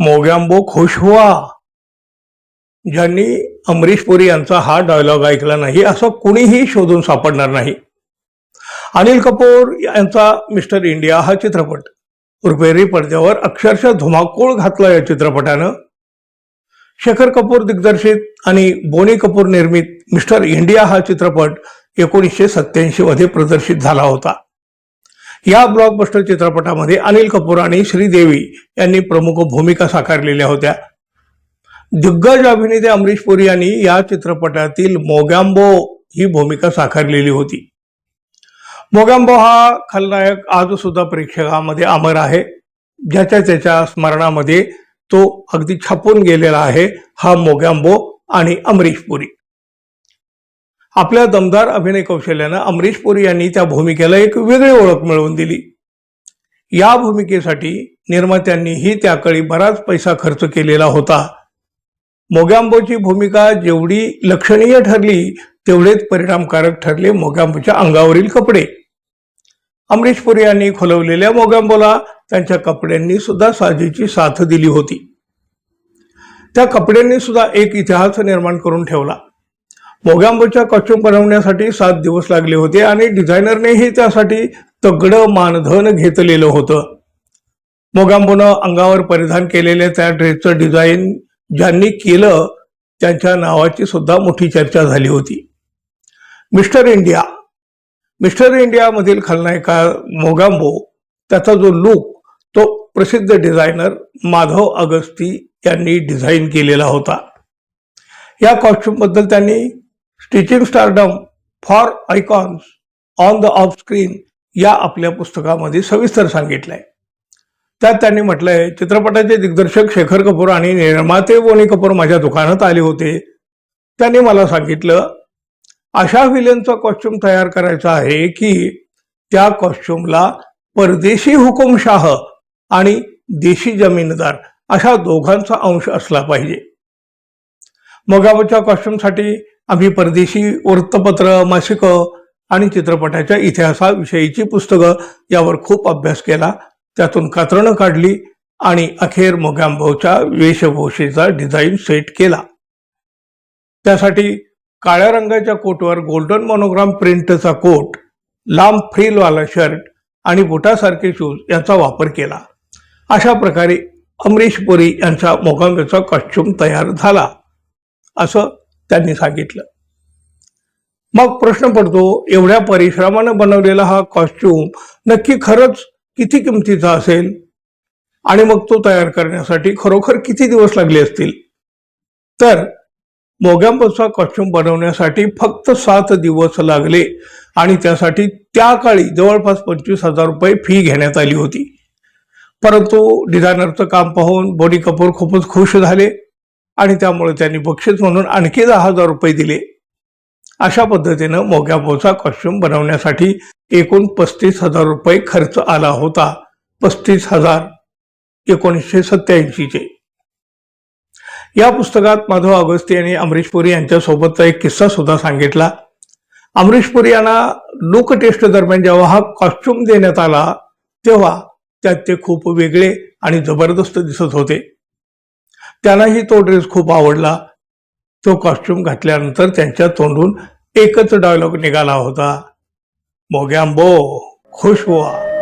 मोग्यांबो खुश हुआ. ज्यांनी अमरीश पुरी यांचा हा डायलॉग ऐकला नाही असं कुणीही शोधून सापडणार नाही. अनिल कपूर यांचा मिस्टर इंडिया हा चित्रपट. रुपेरी पडद्यावर अक्षरशः धुमाकूळ घातला या चित्रपटानं. शेखर कपूर दिग्दर्शित आणि बोनी कपूर निर्मित मिस्टर इंडिया हा चित्रपट एकोणीसशे सत्याऐंशी मध्ये प्रदर्शित झाला होता. या ब्लॉकबस्टर चित्रपटामध्ये अनिल कपूर आणि श्रीदेवी यांनी प्रमुख भूमिका साकारलेल्या होत्या. दिग्गज अभिनेते अमरीश पुरी यांनी या चित्रपटातील मोगॅम्बो ही भूमिका साकारलेली होती. मोगॅम्बो हा खलनायक आज सुद्धा प्रेक्षकामध्ये अमर आहे. ज्याच्या त्याच्या स्मरणामध्ये तो अगदी छापून गेलेला आहे हा मोगॅम्बो आणि अमरीश पुरी. आपल्या दमदार अभिनय कौशल्यानं अमरीश पुरी यांनी त्या भूमिकेला एक वेगळी ओळख मिळवून दिली. या भूमिकेसाठी निर्मात्यांनीही त्याकडे बराच पैसा खर्च केलेला होता. मोगॅम्बोची भूमिका जेवढी लक्षणीय ठरली तेवढेच परिणामकारक ठरले मोगॅम्बोच्या अंगावरील कपडे. अमरीश पुरी यांनी खुलवलेल्या मोगॅम्बोला त्यांच्या कपड्यांनी सुद्धा साजीची साथ दिली होती. त्या कपड्यांनी सुद्धा एक इतिहास निर्माण करून ठेवला. मोगॅम्बोच्या कॉस्ट्युम बनवण्यासाठी सात दिवस लागले होते आणि डिझायनरनेही त्यासाठी तगडं मानधन घेतलेलं होतं. मोगॅम्बोनं अंगावर परिधान केलेल्या त्या ड्रेसचं डिझाईन ज्यांनी केलं त्यांच्या नावाची सुद्धा मोठी चर्चा झाली होती. Mister India. मिस्टर इंडियामधील खलनायका मोगांबो त्याचा जो लुक तो प्रसिद्ध डिझायनर माधव अगस्ती यांनी डिझाईन केलेला होता. या कॉस्ट्युमबद्दल त्यांनी stitching stardom for icons on the off screen या आपल्या पुस्तकामध्ये सविस्तर सांगितलंय. त्यात त्यांनी म्हटलंय चित्रपटाचे दिग्दर्शक शेखर कपूर आणि निर्माते बोनी कपूर माझ्या दुकानात आले होते. त्यांनी मला सांगितलं अशा विलनचा कॉस्ट्युम तयार करायचा आहे की त्या कॉस्ट्युमला परदेशी हुकुमशाह आणि देशी जमीनदार अशा दोघांचा अंश असला पाहिजे. मगाबच्या कॉस्ट्युमसाठी आम्ही परदेशी वृत्तपत्र मासिकं आणि चित्रपटाच्या इतिहासाविषयीची पुस्तकं यावर खूप अभ्यास केला. त्यातून कात्रणं काढली आणि अखेर मोगॅम्बोच्या वेशभूषेचा डिझाईन सेट केला. त्यासाठी काळ्या रंगाच्या कोटवर गोल्डन मोनोग्राम प्रिंटचा कोट लांब फ्रीलवाला शर्ट आणि बुटासारखे शूज यांचा वापर केला. अशा प्रकारे अमरीश पुरी यांचा मोगांबेचा कॉस्ट्युम तयार झाला. असं त्यांनी सांगितलं. मग प्रश्न पडतो एवढ्या परिश्रमानं बनवलेला हा कॉस्ट्युम नक्की खरंच किती किमतीचा असेल? आणि मग तो तयार करण्यासाठी खरोखर किती दिवस लागले असतील? तर मोग्यांपासून कॉस्ट्युम बनवण्यासाठी फक्त सात दिवस लागले आणि त्यासाठी त्या काळी जवळपास पंचवीस हजार रुपये फी घेण्यात आली होती. परंतु डिझायनरचं काम पाहून बोनी कपूर खूपच खुश झाले. आणि त्यामुळे त्यांनी बक्षीस म्हणून आणखी दहा हजार रुपये दिले. अशा पद्धतीनं मोगॅम्बोचा कॉस्ट्युम बनवण्यासाठी एकूण पस्तीस हजार रुपये खर्च आला होता. पस्तीस हजार एकोणीसशे सत्याऐंशीचे या पुस्तकात माधव अगस्ती यांनी अमरीश पुरी यांच्यासोबतचा एक किस्सा सुद्धा सांगितला. अमरीश पुरी यांना लुक टेस्ट दरम्यान जेव्हा हा कॉस्ट्युम देण्यात आला तेव्हा त्यात ते खूप वेगळे आणि जबरदस्त दिसत होते. त्यांनाही तो ड्रेस खूप आवडला. तो कॉस्ट्युम घातल्यानंतर त्यांच्या तोंडून एकच डायलॉग निघाला होता. मोग्यांबो खुश व्हा.